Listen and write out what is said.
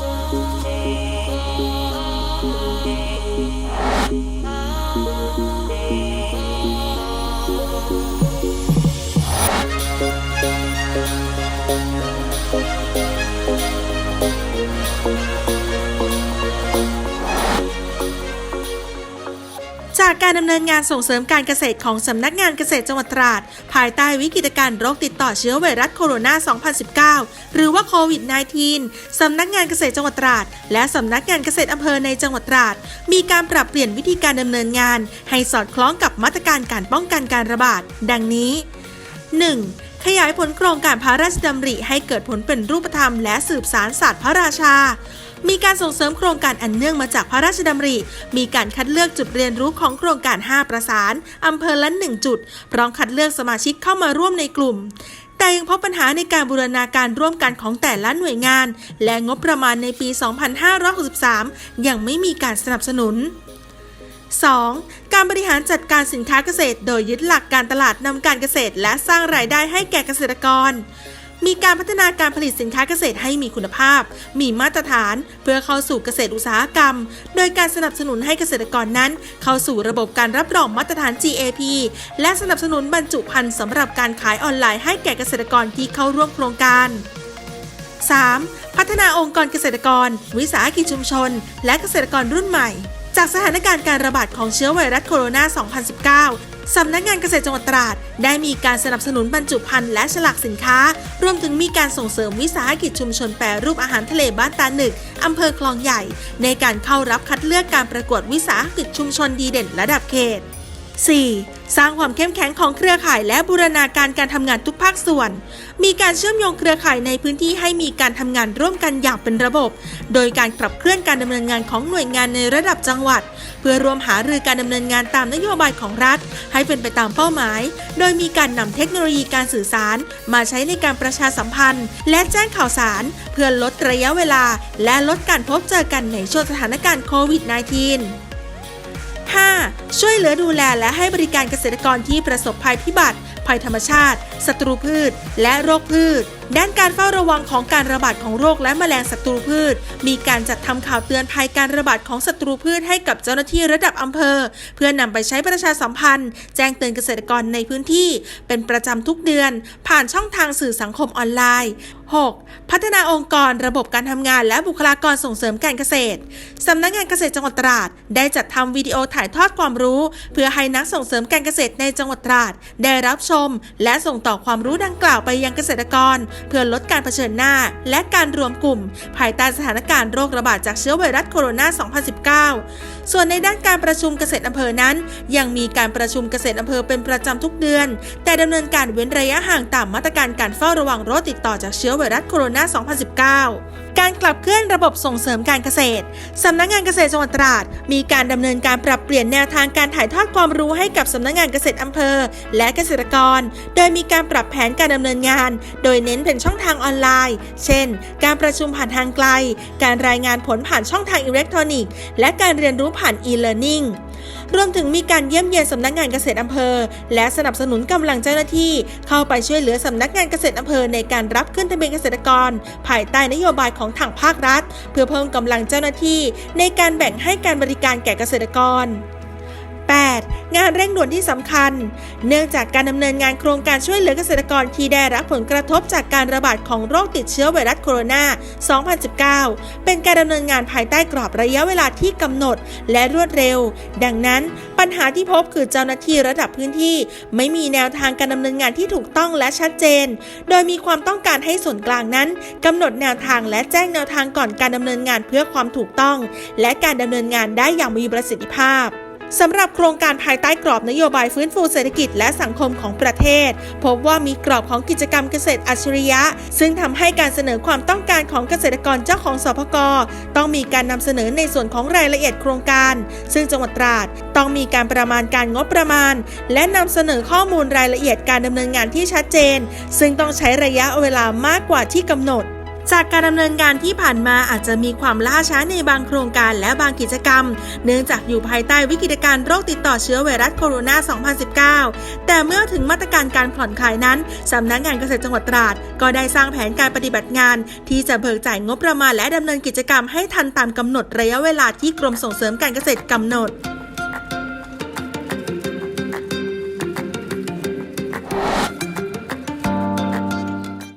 love. จากการดำเนินงานส่งเสริมการเกษตรของสำนักงานเกษตรจังหวัดตราด ภายใต้วิกฤตการณ์โรคติดต่อเชื้อไวรัสโคโรนา 2019 หรือว่าโควิด -19 สำนักงานเกษตรจังหวัดตราด และสำนักงานเกษตรอำเภอในจังหวัดตราด มีการปรับเปลี่ยนวิธีการดำเนินงาน ให้สอดคล้องกับมาตรการการป้องกันการระบาด ดังนี้ 1. ขยายผลโครงการพระราชดำริให้เกิดผลเป็นรูปธรรมและสืบสารศาสตร์พระราชา มีการส่งเสริมโครงการอันเนื่องมาจากพระราชดำริ มีการคัดเลือกจุดเรียนรู้ของโครงการ 5 ประสานอำเภอละ 1 จุด พร้อมคัดเลือกสมาชิกเข้ามาร่วมในกลุ่มแต่ยังพบปัญหาในการบูรณาการร่วมกันของแต่ละหน่วยงาน และงบประมาณในปี 2563 ยังไม่มีการสนับสนุน 2. การบริหารจัดการสินค้าเกษตร โดยยึดหลักการตลาดนำการเกษตร และสร้างรายได้ให้แก่เกษตรกร มีการพัฒนาการผลิตสินค้าเกษตรให้มีคุณภาพ มีมาตรฐาน เพื่อเข้าสู่เกษตรอุตสาหกรรม โดยการสนับสนุนให้เกษตรกรนั้น เข้าสู่ระบบการรับรองมาตรฐาน GAP และสนับสนุนบรรจุภัณฑ์สำหรับการขายออนไลน์ให้แก่เกษตรกรที่เข้าร่วมโครงการ 3. พัฒนาองค์กรเกษตรกร วิสาหกิจชุมชน และเกษตรกรรุ่นใหม่ จากสถานการณ์การระบาดของเชื้อไวรัสโคโรนา 2019 สำนักงานเกษตรจังหวัดตราด ได้มีการสนับสนุนบรรจุภัณฑ์และฉลากสินค้า รวมถึงมีการส่งเสริมวิสาหกิจชุมชนแปรรูปอาหารทะเลบ้านตาหนึก อำเภอคลองใหญ่ ในการเข้ารับคัดเลือกการประกวดวิสาหกิจชุมชนดีเด่นระดับเขต 4. สร้างความเข้มแข็งของเครือข่ายและบูรณาการการทำงานทุกภาคส่วน มีการเชื่อมโยงเครือข่ายในพื้นที่ให้มีการทำงานร่วมกันอย่างเป็นระบบ โดยการขับเคลื่อนการดำเนินงานของหน่วยงานในระดับจังหวัด เพื่อรวมหารือการดำเนินงานตามนโยบายของรัฐ ให้เป็นไปตามเป้าหมาย โดยมีการนำเทคโนโลยีการสื่อสาร มาใช้ในการประชาสัมพันธ์ และแจ้งข่าวสาร เพื่อลดระยะเวลา และลดการพบเจอกันในช่วงสถานการณ์โควิด -19 5. ช่วยเหลือดูแลและให้บริการเกษตรกรที่ประสบภัยพิบัติ ภัยธรรมชาติ ศัตรูพืช และโรคพืช ด้านการเฝ้าระวังของการระบาดของโรคและแมลงศัตรูพืช มีการจัดทำข่าวเตือนภัยการระบาดของศัตรูพืชให้กับเจ้าหน้าที่ระดับอำเภอ เพื่อนำไปใช้ประชาสัมพันธ์ แจ้งเตือนเกษตรกรในพื้นที่ เป็นประจำทุกเดือน ผ่านช่องทางสื่อสังคมออนไลน์ 6. พัฒนาองค์กรระบบการทำงานและบุคลากรส่งเสริมการเกษตรสำนักงานเกษตรจังหวัดตราด ได้จัดทำวิดีโอถ่ายทอดความรู้ เพื่อให้นักส่งเสริมการเกษตรในจังหวัดตราด ได้รับชม และส่งต่อความรู้ดังกล่าวไปยังเกษตรกรเพื่อลดการเผชิญหน้า และการรวมกลุ่ม ภายใต้สถานการณ์โรคระบาดจากเชื้อไวรัสโคโรนา 2019 ส่วนในด้านการประชุมเกษตรอำเภอนั้น ยังมีการประชุมเกษตรอำเภอเป็นประจำทุกเดือน แต่ดำเนินการเว้นระยะห่างตามมาตรการการเฝ้าระวังโรคติดต่อจากเชื้อไวรัสโคโรนา 2019 การกลับเคลื่อนระบบส่งเสริมการเกษตร สำนักงานเกษตรจังหวัดตราด มีการดำเนินการปรับเปลี่ยนแนวทางการถ่ายทอดความรู้ให้กับสำนักงานเกษตรอำเภอ และเกษตรกร โดยมีการปรับแผนการดำเนินงาน โดยเน้นเป็นช่องทางออนไลน์ เช่น การประชุมผ่านทางไกล การรายงานผลผ่านช่องทางอิเล็กทรอนิกส์ และการเรียนรู้ผ่าน e-learning รวมถึงมีการเยี่ยมเยียนสำนักงานเกษตรอำเภอ และสนับสนุนกำลังเจ้าหน้าที่ เข้าไปช่วยเหลือสำนักงานเกษตรอำเภอในการรับขึ้นทะเบียนเกษตรกร ภายใต้นโยบายของทางภาครัฐ เพื่อเพิ่มกำลังเจ้าหน้าที่ ในการแบ่งให้การบริการแก่เกษตรกร 8. งานเร่งด่วนที่สำคัญ เนื่องจากการดำเนินงานโครงการช่วยเหลือเกษตรกรที่ได้รับผลกระทบจากการระบาดของโรคติดเชื้อไวรัสโคโรนา 2019 เป็นการดำเนินงานภายใต้กรอบระยะเวลาที่กำหนดและรวดเร็ว ดังนั้นปัญหาที่พบคือเจ้าหน้าที่ระดับพื้นที่ ไม่มีแนวทางการดำเนินงานที่ถูกต้องและชัดเจน โดยมีความต้องการให้ส่วนกลางนั้นกำหนดแนวทางและแจ้งแนวทางก่อนการดำเนินงานเพื่อความถูกต้อง และการดำเนินงานได้อย่างมีประสิทธิภาพ สำหรับโครงการภายใต้กรอบนโยบายฟื้นฟูเศรษฐกิจและสังคมของประเทศ พบว่ามีกรอบของกิจกรรมเกษตรอัจฉริยะ ซึ่งทำให้การเสนอความต้องการของเกษตรกรเจ้าของสพกต้องมีการนำเสนอในส่วนของรายละเอียดโครงการ ซึ่งจังหวัดตราดต้องมีการประมาณการงบประมาณ และนำเสนอข้อมูลรายละเอียดการดำเนินงานที่ชัดเจน ซึ่งต้องใช้ระยะเวลามากกว่าที่กำหนด จากการดำเนินงานที่ผ่านมาอาจจะมีความล่าช้าในบางโครงการและบางกิจกรรม เนื่องจากอยู่ภายใต้วิกฤตการณ์โรคติดต่อเชื้อไวรัสโคโรนา 2019 แต่เมื่อถึงมาตรการการผ่อนคลายนั้น สำนักงานเกษตรจังหวัดตราด ก็ได้สร้างแผนการปฏิบัติงาน ที่จะเบิกจ่ายงบประมาณและดำเนินกิจกรรมให้ทันตามกำหนดระยะเวลาที่กรมส่งเสริมการเกษตรกำหนด